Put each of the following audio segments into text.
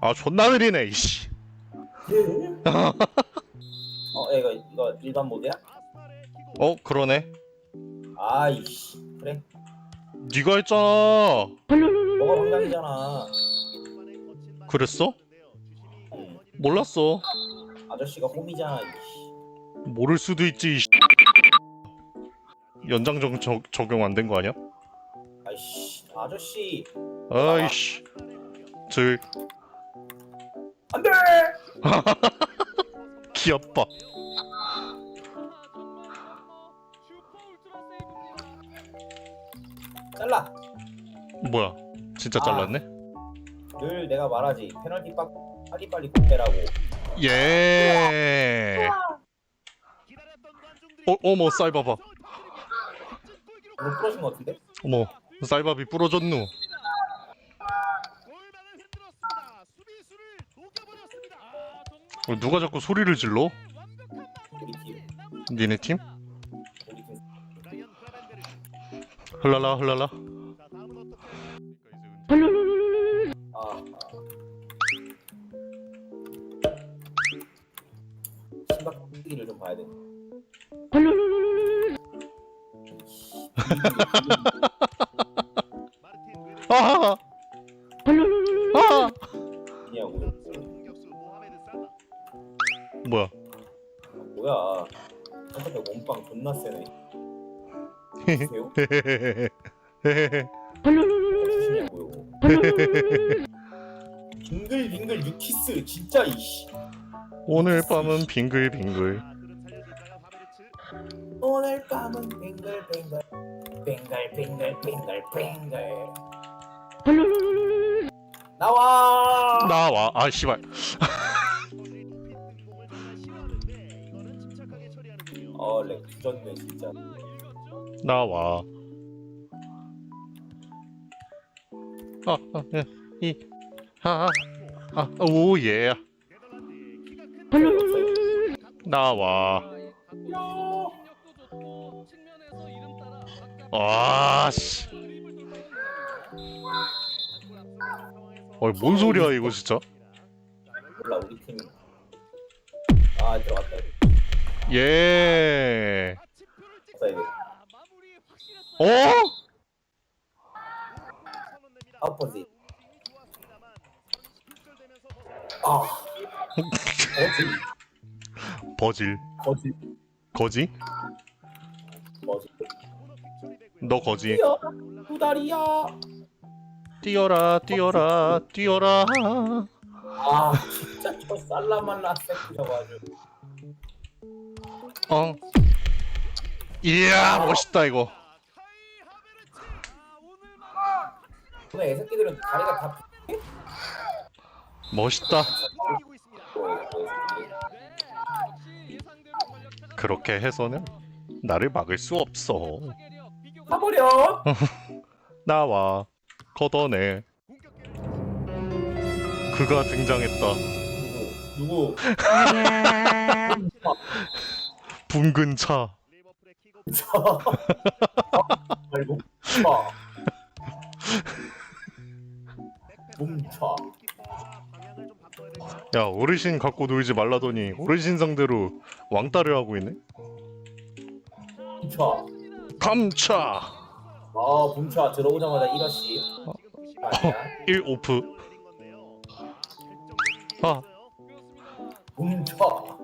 아 존나 느리네 이씨 어, 야, 이거 이거 일반 모드야? 어 그러네 아이씨, 그래. 네가 했잖아 너가 방장이잖아. 그랬어? 응. 몰랐어 아저씨가 홈이잖아. 이씨. 모를 수도 있지 이씨. 연장 적, 적, 적용 안 된 거 아니야? 아이씨, 아저씨. 아이씨 저 안돼. 귀엽다 잘라. 뭐야 진짜 아. 잘랐네? 늘 내가 말하지. 페널티 빡 빨리 빨리 굽대라고. 예 어, 어머 쌀밥아 이거 풀어준 것 같은데? 어머 쌀밥이 부러졌누 누가 자꾸 소리를 질러? 니네 팀? 흘랄라 흘랄라 아. 아. 심박 뛰기를 좀 봐야 돼. 빙글빙글 유키스. 진짜 이씨. 오늘 밤은 빙글빙글. 오늘 밤은 빙글빙글. 빙글빙글 빙글빙글. 나와. 나와. 아 씨발. 어렉 부졌네 진짜 나와 아, 아, 예, 이, 아, 아, 오 예, 나와. 아, 씨. 어이, 뭔 소리야, 이거 진짜? 몰라 우리 팀 아 들어갔다 예. 사이드 어? 아퍼지 아 거지 버질. 거지 거지? 거지 너 거지? 뛰어 후다리야 뛰어라, 뛰어라, 뛰어라. 아 진짜 저 살라말라 새끼 저거 아주 어. 이야, 멋있다, 이거. 오늘 애 새끼들은 다리가 다 멋있다. 보여 그렇게 해서는 나를 막을 수 없어. 가버려 나와. 걷어내. 그가 등장했다. 누구 붕근 차. 말고 쳐 어르신 갖고 놀지 말라더니 어르신 상대로 왕따를 하고 있네. 뭉쳐 감차. 아 뭉쳐 들어오자마자 이러시 아니야 1 오프. 하, 뭉쳐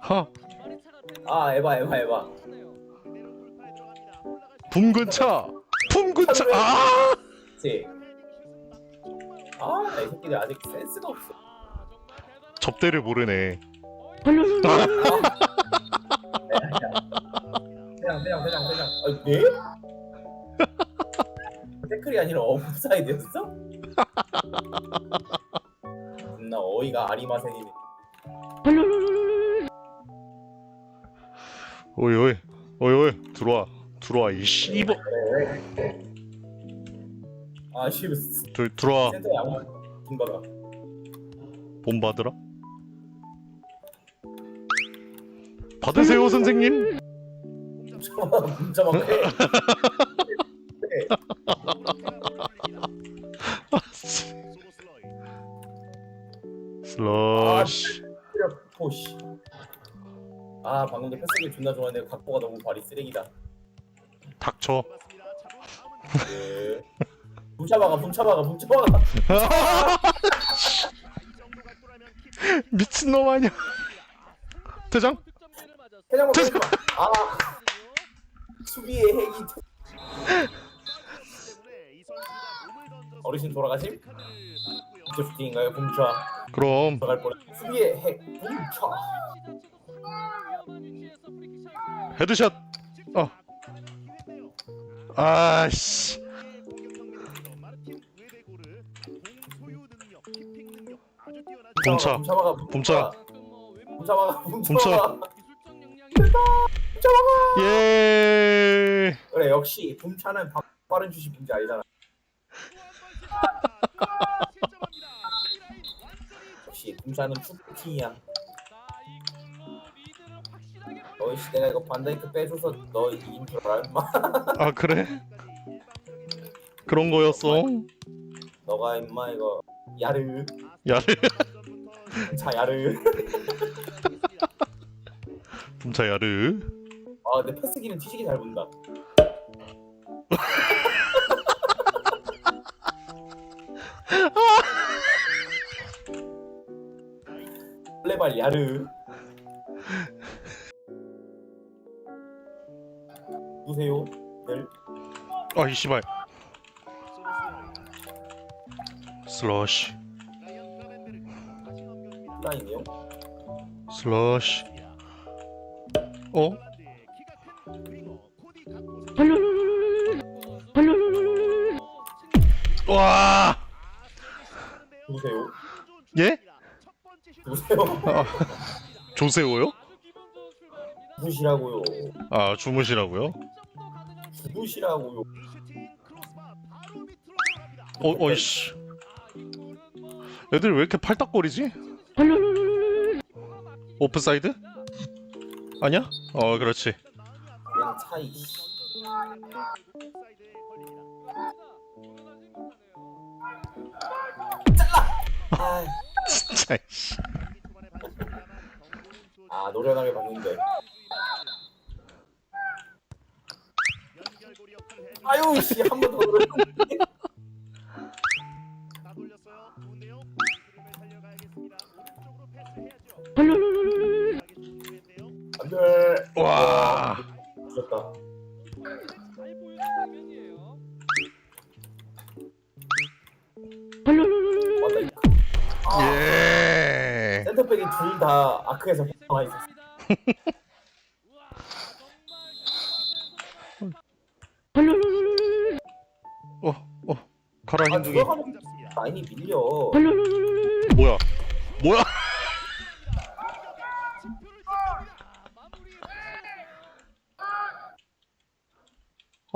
하. 아 에바 에바 에바 붕근 차. 붕근 차. 아! 그치 아이 새끼들 아직 센스가 없어 접대를 모르네. 그냥 그냥 그냥 그냥 아 네? 태클이 아니라 오프사이드였어? 존나 어이가 아리마센이네 오이 오이. 오이 오이. 들어와. 들어와 이 씨발. 아 씨, 들 들어와. 아무 김바가 본 받으라. 받으세요 선생님. 문자 막 해. 슬러시 포시. 아 방금 전 패스기 존나 좋아했는데 각보가 너무 발이 쓰레기다. 닥쳐 예. 훔쳐박아 훔쳐박아 훔쳐박아. 미친놈 아니야 대장 해장만 빼지 마. 아 수비의 핵이 어르신 돌아가심? 이쪽 슈팅인가요? 훔쳐 그럼 들어갈 뻔. 수비의 핵 훔쳐. 헤드샷 어 아씨. 훔쳐박아 훔쳐. 훔쳐박아 훔쳐. 훔쳐박아. 예 그래 역시 훔차는 바- 빠른 주시 문제 아니잖아. 역시 훔차는 슈팅이야. 너이씨 내가 이거 반다이크 빼줘서 너 이긴 줄 알아? 임마. 아 그래? 그런 거였어? 너가 임마 이거 야르 야르 자 야르. 훔차 야르 아 근데 패스기는 뒤지기 잘 본다. 플레발 야르. 누구세요? 늘 아이 씨발 슬러시 라인이요? 슬러시 어? 와 누구세요? 예? 누구세요? 아, 조세호요? 누구시라고요? 아 주무시라고요? 누구시라고요? 어 어이씨 애들 왜 이렇게 팔딱거리지? 오프사이드? 아니야? 어 그렇지 그냥 차이. 아, 진짜 씨. 아 노련하게 봤는데. 아유 씨한 번더 노련. 안돼. 와 아, 예. 센터백이 둘 다 아크에서 나와 있었어. 어, 어, 가라 아 힘둥이. 라인이 밀려. 뭐야? 뭐야?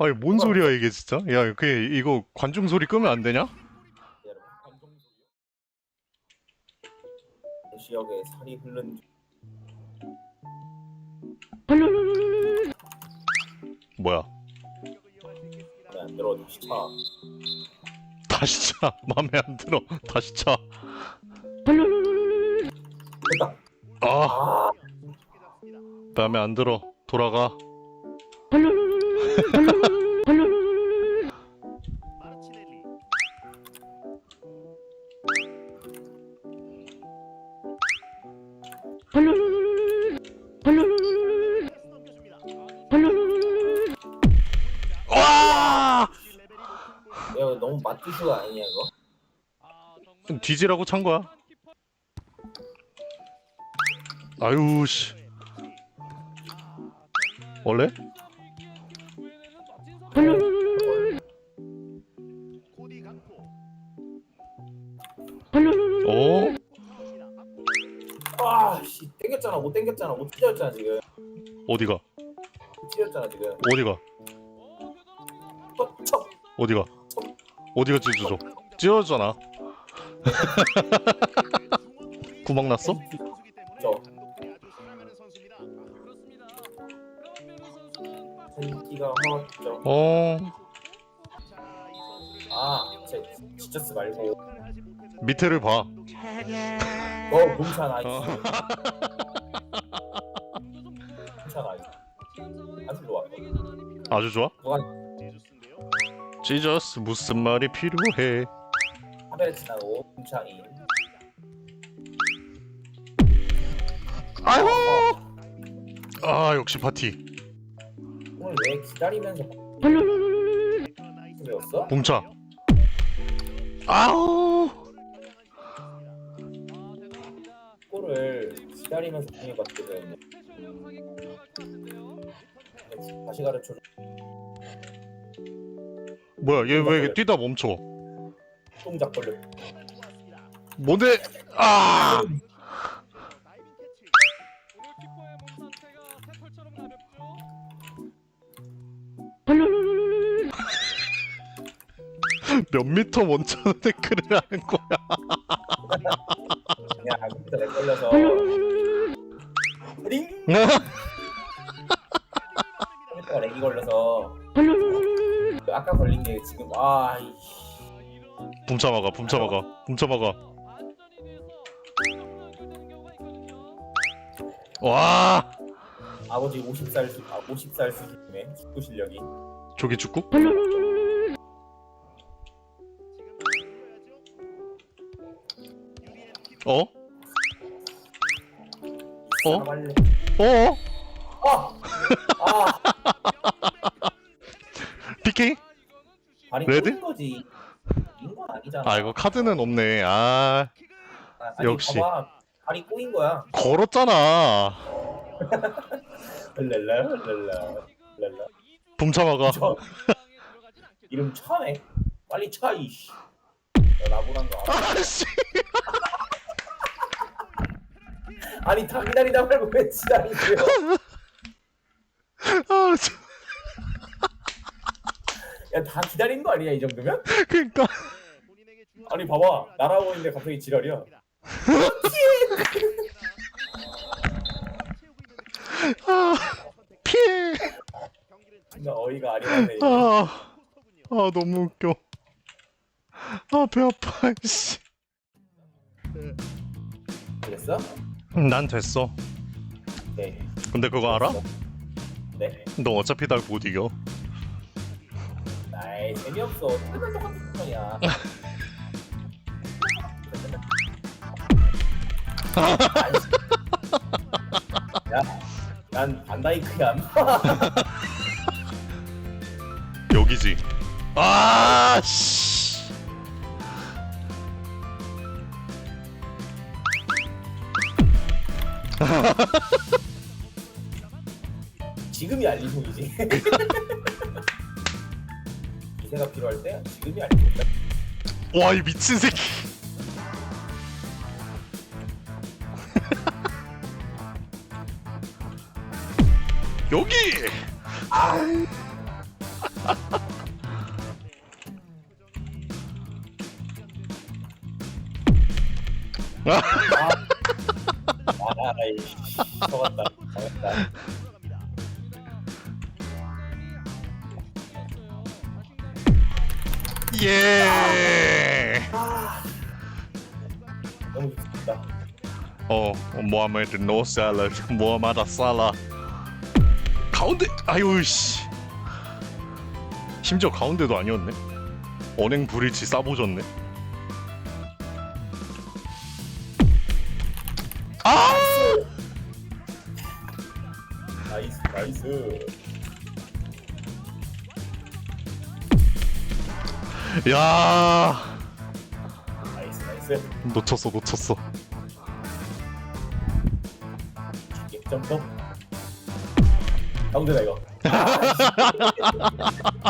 아니 뭔 소리야 이게 진짜? 야, 그 이거 관중 소리 끄면 안 되냐? 지역에 살이 흐른 중. 뭐야? 안 들어 다시 차. 다시 차. 마음에 안 들어. 다시 차. 됐다. 아, 아 마음에 안 들어. 돌아가. 와! 이거 너무 맞기슈가 아니야 이거? 뒤지라고 찬 거야. 아유 씨. 원래? 어? 아씨 땡겼잖아 못 땡겼잖아 못 찢었잖아 지금 어디가? 못 찢었잖아 지금 어디가? 어디가? 어디가 찢어져? 찢어졌잖아. 구멍 났어? 저 팬티가 허죠 어. 아 제, 지저스 말고 밑에를 봐. 어 몸차 나이스 어. 몸차 나이스 한술로 와 아주 좋아. 누가 지저스 무슨 말이 필요해? 하벨 지나고 몸차 인 아이고. 아 역시 파티. 오늘 왜 기다리면서 배웠어? 뭉차. 아우. 골을 기다리면서 공에 받거든 다시 가르쳐 줘 뭐야 얘 왜 뛰다 멈춰? 동작 걸려 뭔데? 아. 몇 미터 먼저 태클을 하는 거야? 그냥 컴퓨터 렉 걸려서 링 아까 걸린 게 지금 아이 붐차 막아, 붐차 막아, 붐차 막아. 와, 아버지 50살 수, 아 50살 수준의 축구 실력이 저기 축구? 어? 어? 빨리 어? 아! 아! PK? 발이 레드? 거지 인건 아니잖아 아 이거 카드는 없네. 아 아, 아니, 역시. 봐봐 발이 꼬인 거야 걸었잖아. 랄라 랄라 랄라 붐차 막아. 저 이름 차네 빨리 차 이씨 나보란 거 알아? 아씨. 아니 다 기다리다 말고 왜 지랄이세요 아, 저, 야 다 기다린 거 아니야 이 정도면? 그러니까. 아니 봐봐 날아오고 있는데 갑자기 지랄이야 아, 피해. 진짜 어이가 아니네. 아, 아 너무 웃겨. 아 배 아파. 씨. 그랬어? 난 됐어. 네 근데 그거 알아? 네 너 어차피 날 못 이겨. 아이 재미없어 맨날 똑같은 편이야 야 난 반다이크야 여기지. 아, 씨. 지금이 알리송이지 이세가 필요할 때 지금이 알리송이다 와, 이 미친 새끼. 여기. 아, 아 이씨 속았다 잘했다 예. 아 너무 좋다 어, 모하메드 노 살라, 모하마다 살라. 가운데, 아유 씨. 심지어 가운데도 아니었네. 언행 브릿지 싸보졌네. 야, 나이스 나이스. 놓쳤어, 놓쳤어. 객점퍼 가운데다 이거. 아,